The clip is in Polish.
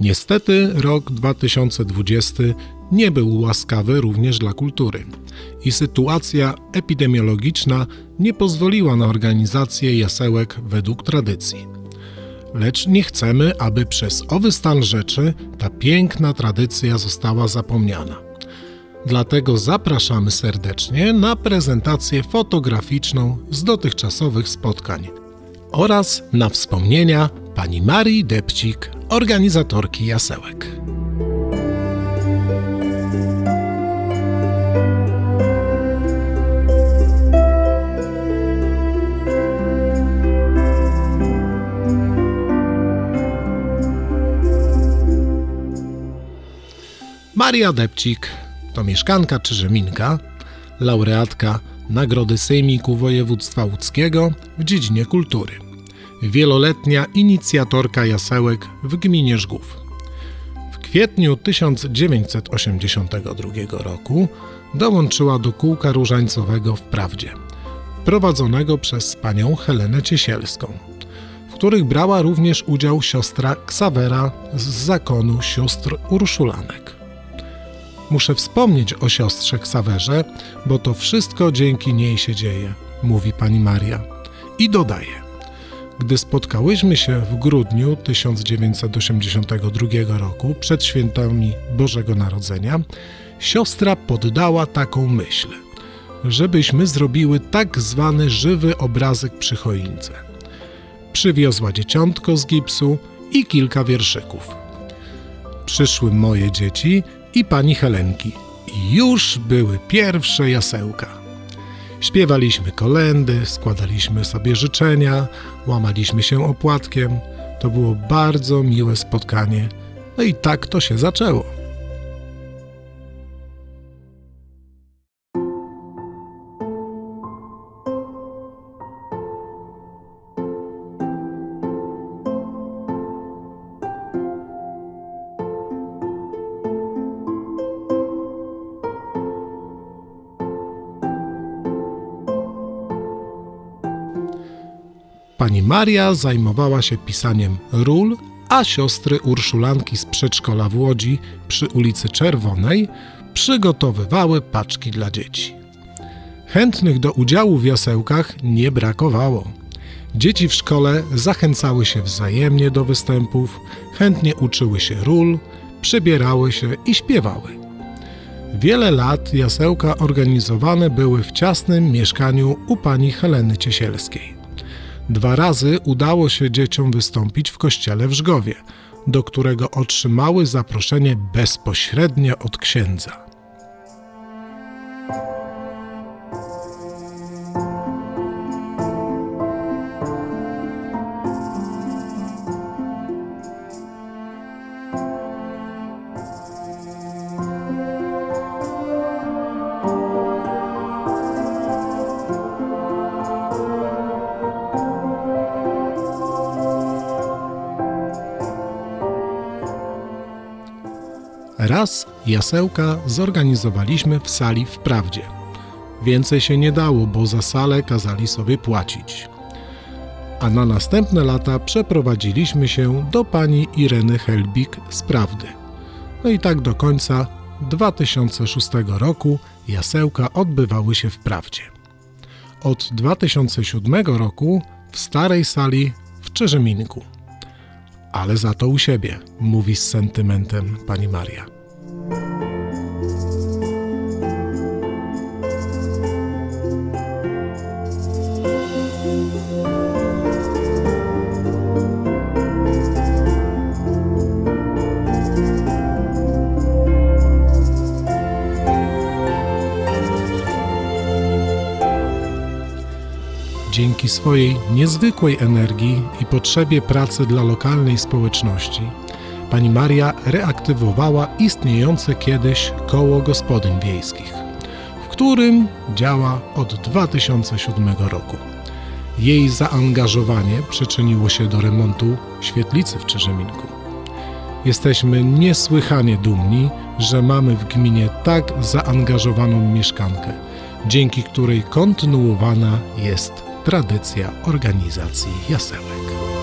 Niestety rok 2020 nie był łaskawy również dla kultury i sytuacja epidemiologiczna nie pozwoliła na organizację jasełek według tradycji. Lecz nie chcemy, aby przez owy stan rzeczy ta piękna tradycja została zapomniana. Dlatego zapraszamy serdecznie na prezentację fotograficzną z dotychczasowych spotkań oraz na wspomnienia pani Marii Depcik, organizatorki jasełek. Maria Depcik to mieszkanka Czyżeminka, laureatka Nagrody Sejmiku Województwa Łódzkiego w dziedzinie kultury. Wieloletnia inicjatorka jasełek w gminie Żgów. W kwietniu 1982 roku dołączyła do kółka różańcowego w Prawdzie, prowadzonego przez panią Helenę Ciesielską, w których brała również udział siostra Ksawera z zakonu sióstr Urszulanek. Muszę wspomnieć o siostrze Ksawerze, bo to wszystko dzięki niej się dzieje, mówi pani Maria. I dodaje. Gdy spotkałyśmy się w grudniu 1982 roku przed świętami Bożego Narodzenia, siostra poddała taką myśl, żebyśmy zrobiły tak zwany żywy obrazek przy choince. Przywiozła dzieciątko z gipsu i kilka wierszyków. Przyszły moje dzieci i pani Helenki. I już były pierwsze jasełka. Śpiewaliśmy kolendy, składaliśmy sobie życzenia, łamaliśmy się opłatkiem. To było bardzo miłe spotkanie. No i tak to się zaczęło. Pani Maria zajmowała się pisaniem ról, a siostry Urszulanki z przedszkola w Łodzi przy ulicy Czerwonej przygotowywały paczki dla dzieci. Chętnych do udziału w jasełkach nie brakowało. Dzieci w szkole zachęcały się wzajemnie do występów, chętnie uczyły się ról, przebierały się i śpiewały. Wiele lat jasełka organizowane były w ciasnym mieszkaniu u pani Heleny Ciesielskiej. Dwa razy udało się dzieciom wystąpić w kościele w Żgowie, do którego otrzymały zaproszenie bezpośrednio od księdza. Raz jasełka zorganizowaliśmy w sali w Prawdzie. Więcej się nie dało, bo za salę kazali sobie płacić. A na następne lata przeprowadziliśmy się do pani Ireny Helbik z Prawdy. No i tak do końca 2006 roku jasełka odbywały się w Prawdzie. Od 2007 roku w starej sali w Czerzeminku. Ale za to u siebie, mówi z sentymentem pani Maria. dzięki swojej niezwykłej energii i potrzebie pracy dla lokalnej społeczności, pani Maria reaktywowała istniejące kiedyś koło gospodyń wiejskich, w którym działa od 2007 roku. Jej zaangażowanie przyczyniło się do remontu świetlicy w Czyżeminku. Jesteśmy niesłychanie dumni, że mamy w gminie tak zaangażowaną mieszkankę, dzięki której kontynuowana jest tradycja organizacji jasełek.